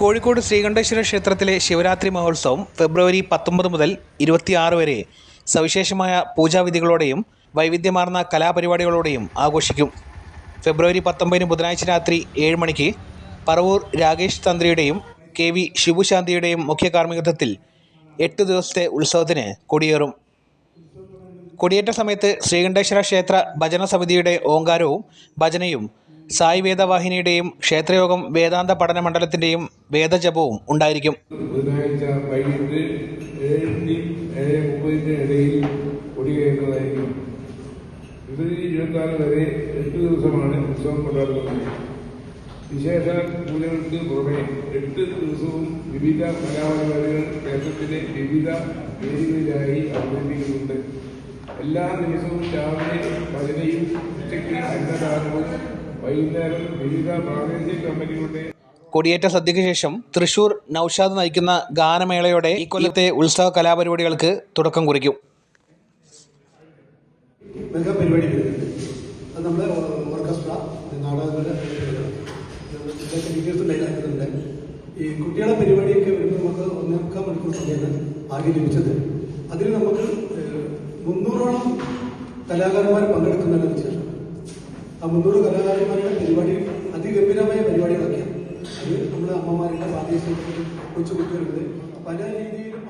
കോഴിക്കോട് ശ്രീകണ്ഠേശ്വര ക്ഷേത്രത്തിലെ ശിവരാത്രി മഹോത്സവം ഫെബ്രുവരി പത്തൊമ്പത് മുതൽ ഇരുപത്തിയാറ് വരെ സവിശേഷമായ പൂജാവിധികളോടെയും വൈവിധ്യമാർന്ന കലാപരിപാടികളോടെയും ആഘോഷിക്കും. ഫെബ്രുവരി പത്തൊമ്പതിന് ബുധനാഴ്ച രാത്രി ഏഴ് മണിക്ക് പറവൂർ രാകേഷ് തന്ത്രിയുടെയും കെ വി ശിബുശാന്തിയുടെയും മുഖ്യ കാർമ്മികത്വത്തിൽ എട്ട് ദിവസത്തെ ഉത്സവത്തിന് കൊടിയേറും. കൊടിയേറ്റ സമയത്ത് ശ്രീകണ്ഠേശ്വര ക്ഷേത്ര ഭജന സമിതിയുടെ ഓങ്കാരവും ഭജനയും സായി വേദവാഹിനിയുടെയും ക്ഷേത്രയോഗം വേദാന്ത പഠന മണ്ഡലത്തിന്റെയും വേദജപവും ഉണ്ടായിരിക്കും. ബുധനാഴ്ച വൈകിട്ട് ഏഴ് വിശേഷ പൂജകൾക്ക് പുറമെ എട്ട് ദിവസവും വിവിധ കലാപരിപാടികൾ ക്ഷേത്രത്തിലെ വിവിധ വേദികളിലായി അവതരിപ്പിക്കുന്നുണ്ട്. എല്ലാ ദിവസവും രാവിലെ പതിനയും ഉച്ചയ്ക്ക് അന്നദാനവും വൈകുന്നേരം വിവിധ പ്രാദേശിക കമ്പനികളുടെ കൊടിയേറ്റ സദ്യയ്ക്ക് ശേഷം തൃശൂർ നൌഷാദ് നയിക്കുന്ന ഗാനമേളയോടെ ഈ കൊല്ലത്തെ ഉത്സവ കലാപരിപാടികൾക്ക് തുടക്കം കുറിക്കും. പരിപാടി നമ്മുടെ ഓർക്കസ്ട്ര നാടകങ്ങളുടെ ഈ കുട്ടികളെ പരിപാടിയൊക്കെ വരുമ്പോൾ നമുക്ക് ഒന്നേക്കാൾ മണിക്കൂർ സമയമാണ് ആകെ ലഭിച്ചത്. അതിൽ നമുക്ക് മുന്നൂറോളം കലാകാരന്മാർ പങ്കെടുക്കുന്നുണ്ട് വിശേഷം ആ മുന്നൂറ് കലാകാരന്മാരുടെ പരിപാടി അതിഗംഭീരമായ പരിപാടികളൊക്കെയാണ്. അത് നമ്മുടെ അമ്മമാരുടെ പ്രാദേശിക കൊച്ചു കുട്ടികളുടെ പല രീതിയിലും